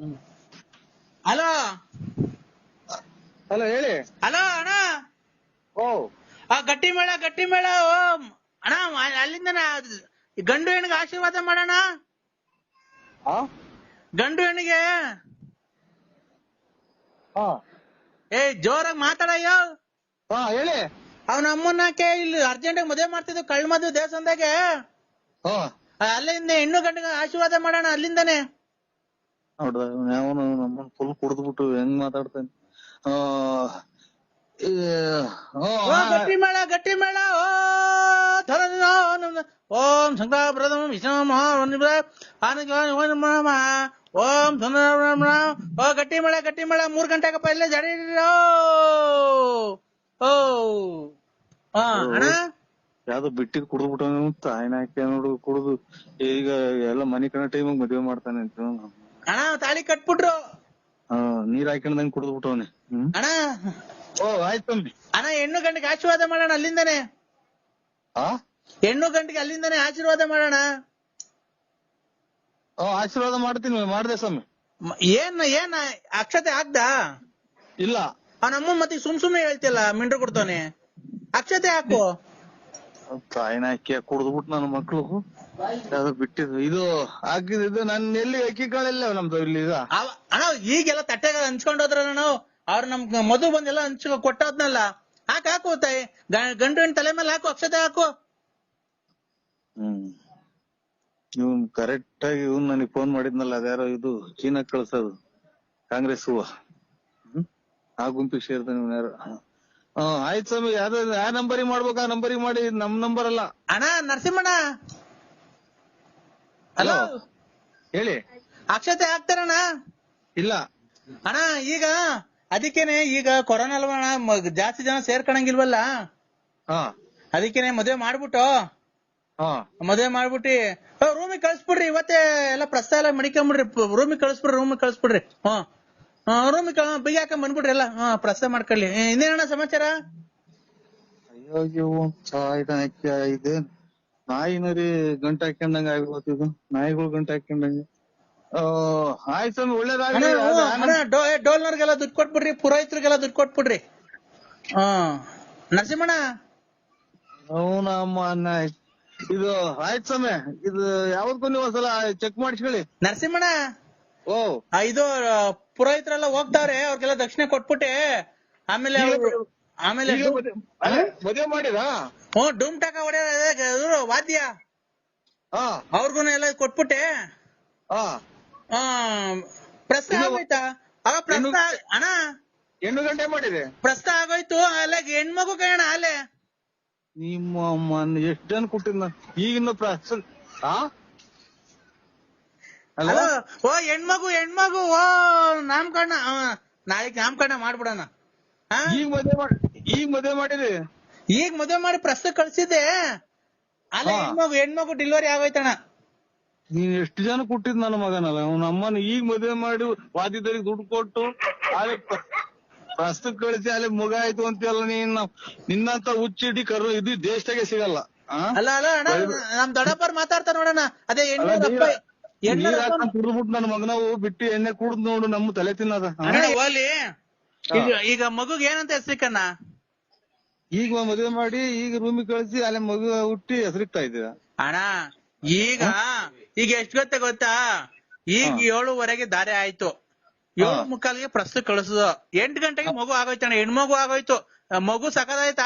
Hello? Hello ಹೇಳಿ. Hello ಅಣ್ಣ? ಓ. ಆ ಗಟ್ಟಿ ಮೇಳ ಗಟ್ಟಿ ಮೇಳ ಓ. ಅಣ್ಣ ಅಲ್ಲಿಂದ ಗಂಡು ಹೆಣ್ಣಿಗೆ ಆಶೀರ್ವಾದ ಮಾಡೋಣ? ಗಂಡು ಹೆಣ್ಣಿಗೆ? ಏ ಜೋರಾಗಿ ಮಾತಾಡಯ್ಯೋ. ಹಾ ಹೇಳಿ. ಅವನ ಅಮ್ಮನಕ್ಕೆ ಇಲ್ಲಿ ಅರ್ಜೆಂಟ್ ಮದುವೆ ಮಾಡ್ತಿದ್ವು ಕಳ್ ಮದುವೆ ದೇವಸ್ಥಾನದಾಗೆ ಅಲ್ಲಿಂದ ಹೆಣ್ಣು ಗಂಡಿಗೆ ಆಶೀರ್ವಾದ ಮಾಡೋಣ ಅಲ್ಲಿಂದನೇ. ನೋಡ್ದ ಅವನು ನಮ್ಮನ್ ಫುಲ್ ಕುಡ್ದ್ಬಿಟ್ಟು ಹೆಂಗ್ ಮಾತಾಡ್ತಾನೆ. ಗಟ್ಟಿ ಮೇಳ ಗಟ್ಟಿ ಮೇಳ ಓ ಥರದಿನ ಓಂ ಶಂಕರ ಪ್ರಥಮ ವಿಷ್ಣು ಮಹಾ ಆನಂದ ಓಂ ಸುಂದರ ಓ ಗಟ್ಟಿ ಮೇಳ ಗಟ್ಟಿ ಮೇಳ ಮೂರ್ ಗಂಟೆಗಪ್ಪ ಇಲ್ಲೇ ಜಡಿ ಓ ಹಾ ಅಣ್ಣ? ಯಾವ್ದೋ ಬಿಟ್ಟಿದ್ ಕುಡ್ದ್ಬಿಟ್ಟು ತಾಯಿನ ಹಾಕಿ ನೋಡು ಕುಡ್ದು ಈಗ ಎಲ್ಲ ಮನಿ ಕಣ ಟೈಮ್ ಮದ್ವೆ ಮಾಡ್ತಾನೆ ಅಂತ ಅಣ್ಣ ತಾಳಿ ಕಟ್ಬಿಟ್ರು. ನೀರ್ ಹಾಕೊಂಡಂಗ್ ಕುಡಿದು ಬಿಟ್ಟವನೆ ಅಣ್ಣ. ಓ ಆಯ್ತು ಅಣ್ಣ ಹೆಣ್ಣು ಗಂಡಿಗೆ ಆಶೀರ್ವಾದ ಮಾಡೋಣ ಅಲ್ಲಿಂದನೇ. ಆ? ಹೆಣ್ಣು ಗಂಟಿಗೆ ಅಲ್ಲಿಂದನೇ ಆಶೀರ್ವಾದ ಮಾಡೋಣ. ಓ ಆಶೀರ್ವಾದ ಮಾಡ್ತೀನಿ ಮಾಡ್ದೆ ಸ್ವಾಮಿ. ಮ- ಏನ್ ಏನ್ ಅಕ್ಷತೆ ಆಗ್ದಾ? ಇಲ್ಲ. ಅವನಮ್ಮ ಮತ್ತೆ ಸುಮ್ ಸುಮ್ನೆ ಹೇಳ್ತಿಲ್ಲ ಮಿಂಡ್ರ ಕೊಡ್ತಾನೆ ಅಕ್ಷತೆ ಹಾಕು. ತಾಯಿನ ಅಕ್ಕಿ ಕುಡ್ದ್ಬಿಟ್ಟು ನನ್ನ ಮಕ್ಳು. ಅದು ಬಿಟ್ಟಿದ್ದು. ಇದು ಹಾಕಿದ್ದು ಇದು ನನ್ ಎಲ್ಲಿ ಅಕ್ಕಿ ಕಾಳೆಲ್ಲ ನಮ್ದು ಇಲ್ಲಿ ಈಗ ಅವ- ಅಣ್ಣ ಈಗೆಲ್ಲ ತಟ್ಟೆಗ ಹಂಚ್ಕೊಂಡ್ ಹೋದ್ರ ನಾವು ಅವ್ರ. ನಮ್ ಮಧು ಬಂದೆಲ್ಲ ಹಂಚ್ಕೊ ಕೊಟ್ಟೋದ್ನಲ್ಲ. ಹಾಕ್ ಹಾಕು ತಾಯಿ. ಗ- ಗಂಡು ತಲೆ ಮೇಲೆ ಹಾಕು ಅಕ್ಷತೆ ಹಾಕು. ಹ್ಮ್. ಇವ್ನ್ ಕರೆಕ್ಟ್ ಆಗಿ ಇವ್ನ್ ನನಗ್ ಫೋನ್ ಮಾಡಿದ್ನಲ್ಲ ಅದ್ಯಾರೋ ಇದು ಚೀನಾ ಕಳ್ಸೋದು. ಕಾಂಗ್ರೆಸ್ ಹೂವ. ಹ್ಮ್. ಆ ಗುಂಪಿಗೆ ಸೇರ್ತಾನೆ ಇವ್ನ್ ಯಾರು. ಆಯ್ತು ಸ್ವಾಮಿ ಯಾವ್ದು ಯಾವ ನಂಬರಿಗೆ ಮಾಡ್ಬೇಕು ಆ ನಂಬರಿಗೆ ಮಾಡಿ ನಮ್ ನಂಬರ್ ಅಲ್ಲ. ಅಣ್ಣ ನರಸಿಂಹಣ್ಣ? ಹಲೋ ಹೇಳಿ. ಅಕ್ಷತೆ ಹಾಕ್ತಾರಣ್ಣ ಇಲ್ಲ. ಅಣ್ಣ ಈಗ ಅದಕ್ಕೇನೆ ಈಗ ಕೊರೋನಾ ಅಲ್ವಾ ಅಣ್ಣ, ಮ- ಜಾಸ್ತಿ ಜನ ಸೇರ್ಕೊಳಂಗಿಲ್ವಲ್ಲ ಹಾ. ಅದಕ್ಕೇನೆ ಮದ್ವೆ ಮಾಡ್ಬಿಟ್ಟು? ಹಾ. ಮದ್ವೆ ಮಾಡ್ಬಿಟ್ಟಿ ರೂಮಿಗೆ ಕಳ್ಸ್ಬಿಡ್ರಿ ಇವತ್ತೇ ಎಲ್ಲ ಪ್ರಸ್ತಾವ ಎಲ್ಲ ಮಡಿಕೊಂಬಿಡ್ರಿ ರೂಮಿಗೆ ಕಳ್ಸ್ಬಿಡ್ರಿ ರೂಮಿಗೆ ಕಳ್ಸ್ಬಿಡ್ರಿ. ಹ್ಮ್. ರೂಮಿಗೆ ಬೈ ಹಾಕೊಂಡ್ ಬಂದ್ಬಿಡ್ರಿ ಎಲ್ಲ. ಹಾ ಪ್ರಸ್ತಾವ ಮಾಡ್ಕೊಳ್ಳಿ. ಇನ್ನೇನಣ್ಣ ಸಮಾಚಾರ? ಅಯ್ಯೋ ಅಯ್ಯೋ ಸಾಯ್ದ ಇದೆ. ಗಂಟೆ ಹಾಕೊಂಡಂಗ ಇದು. ನಾಯಿಗಳು ಗಂಟೆ ಹಾಕೊಂಡಂಗ ಆಯ್ತು ಸ್ವಾಮಿ ಒಳ್ಳೇದಾಗಲಿ. ಡೋಲ್ನವ್ರಿಗೆಲ್ಲ ದುಡ್ಡು ಕೊಟ್ಬಿಡ್ರಿ ಪುರೋಹಿತರಿಗೆಲ್ಲ ದುಡ್ಡು ಕೊಟ್ಬಿಡ್ರಿ. ಹಾ ನರಸಿಂಹಣ್ಣ? ಅವನಮ್ಮ ಅನ್ನ ಇದು ಆಯ್ತು ಸ್ವಾಮಿ. ಇದು ಯಾವ್ದು ನೀವು ಒಂದ್ಸಲ ಚೆಕ್ ಮಾಡಿಸ್ಕೊಳ್ಳಿ. ನರಸಿಂಹಣ್ಣ? ಇದು ಆ, ಪುರೋಹಿತರೆಲ್ಲ ಹೋಗ್ತಾರೆ ಅವ್ರಿಗೆಲ್ಲ ದಕ್ಷಿಣೆ ಕೊಟ್ಬಿಟ್ಟೆ ಆಮೇಲೆ ಅವ್ರು- ಆಮೇಲೆ ಮದುವೆ ಮಾಡಿದ ಹ್ಮ್ ಹ್ಞೂ ಡೂಮ್ ಟಾಕ ಹೊಡೆಯೋರು ವಾದ್ಯ. ಹಾ. ಅವ್ರಿಗೂ ಎಲ್ಲ ಕೊಟ್ಬಿಟ್ಟೆ. ಹಾ. ಆ, ಪ್ರಸ್ತ ಆಗೋಯ್ತಾ? ಅವ ಪ್ರಸ್ತ ಇನ್ನು- ಅಣ್ಣ. ಎಂಟು ಗಂಟೆ ಮಾಡಿದೆ. ಪ್ರಸ್ತ ಆಗೋಯ್ತು ಅಲ್ಲ ಹೆಣ್ಮಗು ಕಣ ಅಲ್ಲೇ. ನಿಮ್ಮ ಅಮ್ಮನ್ ಎಷ್ಟ್ ಜನ ಕೊಟ್ಟಿದ್ ಈಗಿನ ಹಾ ಅಲ್ಲ ಓ ಹೆಣ್ಮಗು ಹೆಣ್ಮಗು ಓ ನಾಮಕರಣ ನಾಳೆಗ್ ನಾಮಕರಣ ಮಾಡ್ಬಿಡೋಣ? ಈಗ ಮದ್ವೆ ಮಾಡಿ ಈಗ ಮದ್ವೆ ಮಾಡಿರಿ? ಈಗ ಮದುವೆ ಮಾಡಿ ಪ್ರಸ್ತುತ ಕಳ್ಸಿದ್ದೆ. ಅಲ್ಲ. ಹೆಣ್ಮಗು ಹೆಣ್ಮಗು ಡೆಲಿವರಿ ಆಗೋಯ್ತಣ್ಣ ನೀನ್ ಎಷ್ಟು ಜನ ಕೊಟ್ಟಿದ್ ನನ್ನ ಮಗನಲ್ಲ? ಅವ್ನ ಅಮ್ಮನ ಈಗ ಮದ್ವೆ ಮಾಡಿ ವಾದಿದರಿಗೆ ದುಡ್ಡು ಕೊಟ್ಟು ಅಲ್ಲಿ ಪ್ರಸ್ತುತ ಕಳಿಸಿ ಅಲ್ಲಿ ಮಗ ಆಯ್ತು ಅಂತೆಲ್ಲ ನೀನ್? ನಿನ್ನಂತ ಹುಚ್ಚಿಡಿ ಕರು ಇದು ದೇಶದಾಗೆ ಸಿಗಲ್ಲ? ಅಲ್ಲ ಅಲ್ಲ ಅಣ್ಣ ನಮ್ ದೊಡ್ಡಪ್ಪ ಮಾತಾಡ್ತಾರ ನೋಡಣ್ಣ. ಅದೇ ಅಲ್ಲ, ಕುಡ್ದ್ಬಿಟ್ಟು ನನ್ನ ಮಗನವು ಬಿಟ್ಟು ಎಣ್ಣೆ ಕುಡ್ದು ನೋಡು ನಮ್ಮ ತಲೆ ತಿನ್ನದ? ಅಣ್ಣ ಹೋಗ್ಲಿ. ಈಗ ಈಗ ಮಗುಗ್ ಏನಂತ ಹೆಸರಿಕನ್ನ ಈಗ ಮದುವೆ ಮಾಡಿ ಈಗ ರೂಮಿಗೆ ಕಳಿಸಿ ಅಲ್ಲಿ ಮಗು ಹುಟ್ಟಿ ಹೆಸರಿಕ್ತಾ ಇದ್ದೀರ. ಅಣ್ಣ ಈಗ ಈಗ ಎಷ್ಟ್ ಗೊತ್ತ ಗೊತ್ತಾ? ಈಗ ಏಳುವರೆಗೆ ದಾರಿ ಆಯ್ತು. ಏಳು ಮುಕ್ಕಾಲಿಗೆ ಪ್ರಸ್ತುತ ಕಳಿಸುದು. ಎಂಟ್ ಗಂಟೆಗೆ ಮಗು ಆಗೋಯ್ತಣ್ಣ ಹೆಣ್ಮಗು ಆಗೋಯ್ತು. ಮಗು ಸಕದಾಯ್ತು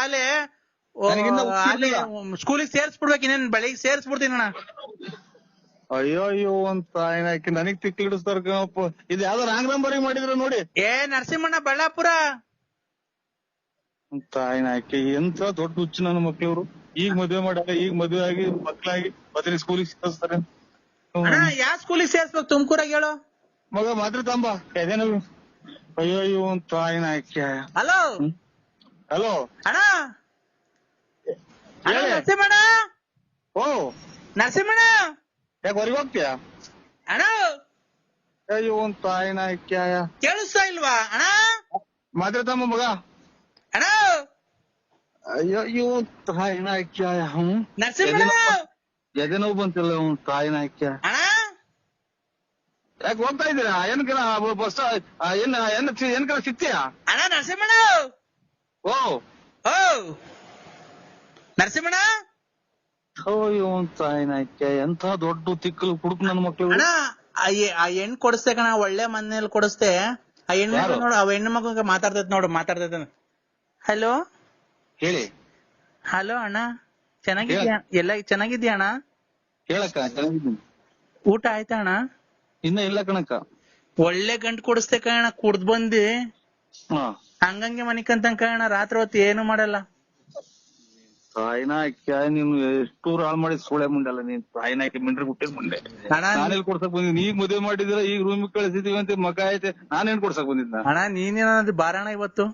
ಹುಟ್ಟಿರ್ಲಿಲ್ಲ. ಸ್ಕೂಲಿಗೆ ಸೇರ್ಸ್ಬಿಡ್ಬೇಕು ಇನ್ನೇನ್ ಬೆಳಿಗ್ಗೆ ಸೇರ್ಸ್ಬಿಡ್ತೀನಿ ಅಣ್ಣ. ಅಯ್ಯೋ ಅಯ್ಯೋ ಅಂತ ಆಕಿ ನನಗ್ ತಿಕ್ಕಿಡಿಸ್ತಾರ ಕಣಪ್ಪ ಇದು ಯಾವ್ದೋ ರಾಂಗ್ ನಂಬರ್ ಮಾಡಿದ್ರು ನೋಡಿ. ಏ ನರಸಿಂಹಣ್ಣ ಬಳ್ಳಾಪುರ. ತಾಯಿನಾಕಿ ಎಂತ ದೊಡ್ಡ ಹುಚ್ಚು ನನ್ನ ಮಕ್ಳವ್ರು. ಈಗ ಮದ್ವೆ ಮಾಡ್ಯಾರ ಈಗ ಮದ್ವೆ ಆಗಿ ಮಕ್ಳಾಗಿ ಮತ್ತೆ ಸ್ಕೂಲಿಗೆ ಸೇರಿಸ್ತಾರೆ. ಅಣ್ಣ ಯಾವ ಸ್ಕೂಲಿಗೆ ಸೇರ್ಸ್ಬೇಕು? ತುಮಕೂರಾಗ ಹೇಳು. ಮಗ ಮಾತ್ರ ತಂಬ. ಎದೇನು ಅಯ್ಯೋ ಅಯ್ಯೋ ಅಂತ ತಾಯಿನಾಕಿ ಹಲೋ. ಹಲೋ. ಅಣ್ಣ. ನರಸಿಂಹಣ್ಣ. ಓ. ನರಸಿಂಹಣ್ಣ. ಯಾಕೆ ಹೊರಗೆ ಹೋಗ್ತೀಯ? ಅಣ್ಣ! ಅಯ್ಯೋ ಒಂದ್ ತಾಯಿನ ಇಕ್ಕ್ಯಾಯ ಕೇಳಿಸ್ತಾ ಇಲ್ವಾ ಅಣ್ಣ? ಮಾತ್ರ ತಮ್ಮ ಮಗ. ಅಣ್ಣ! ಅಯ್ಯೋ ಅಯ್ಯೋ ಇಕ್ಕ್ಯಾಯ ಹ್ಮ್? ನರಸಿಂಹಣ್ಣ! ಎದೆ ನೋವು ಬಂತಿಲ್ಲ ಅವ್ನ್ ತಾಯಿನಾಕಿ ಅಣ್ಣ! ಯಾಕೆ ಹೋಗ್ತಾ ಇದ್ದೀರಾ? ಏನಕ್ಕೆ ಬಸ್ ಏನ್ ಏನ್ ಏನಕ್ಕೆ ಸಿಗ್ತೀಯಾ? ಅಣ್ಣ ನರಸಿಂಹಣ್ಣ! ಓ! ಓ! ನರಸಿಂಹಣ್ಣ! ಅಯ್ಯೋ ತಾಯಿನಾಯ್ಕೆ ಎಂತ ದೊಡ್ಡ ತಿಕ್ಕಲು ಕುಡುಕ್ ನನ್ ಮಕ್ಳು ಅಣ್ಣ ಆ ಎ- ಆ ಹೆಣ್ ಕೊಡಿಸ್ತೆ ಕಣ ಒಳ್ಳೆ ಮನೇಲಿ ಕೊಡಿಸ್ತೆ ಆ ಹೆಣ್ಣು ಯಾರು? ನೋಡು ಆ ಹೆಣ್ಣು ಮಗು ಮಾತಾಡ್ತೈತ್ ನೋಡು ಮಾತಾಡ್ತೈತ ಹಲೋ ಹೇಳಿ. ಹಲೋ ಅಣ್ಣ ಚೆನ್ನಾಗಿದ್ಯಾ? ಎಲ್ಲ ಚೆನ್ನಾಗಿದ್ಯಾ ಅಣ್ಣ? ಹೇಳಕ್ಕ ಚೆನ್ನಾಗಿದ್ದೀನಿ. ಊಟ ಆಯ್ತಾ ಅಣ್ಣ? ಇನ್ನ ಇಲ್ಲ ಕಣಕ್ಕ. ಒಳ್ಳೆ ಗಂಟ್ ಕೊಡಿಸ್ತೆ ಕಣ ಕುಡ್ದ್ ಬಂದಿ. ಹಾ. ಹಂಗಂಗೆ ಮನಿಕಂತ ಕಣ ರಾತ್ರಿ ಹೊತ್ತು ಏನು ಮಾಡಲ್ಲ. ತಾಯಿನಾಯ್ಕೆ ನೀನು ಎಷ್ಟು ಹಾಳು ಮಾಡಿ ಸೋಳೆ ಮುಂಡಲ್ಲ ನೀನ್? ತಾಯಿನಾಯ್ಕೆ ಮಿಂಡ್ರಿ ಹುಟ್ಟಿದ್ ಮುಂಡೆ? ಅಣ್ಣ ನಾನೇನ್ ಕೊಡ್ಸಕ್ ಬಂದಿದ್ದೀನಿ ಈಗ ಮದುವೆ ಮಾಡಿದ್ರ ಈಗ ರೂಮಿಗೆ ಕಳಿಸಿದೀವಿ ಅಂತ ಮಗ ಐತೆ ನಾನೇನ್ ಕೊಡ್ಸಕ್ ಬಂದಿದ್ನ? ಅಣ್ಣ ನೀನೇನ ಬಾರಣ ಇವತ್ತು?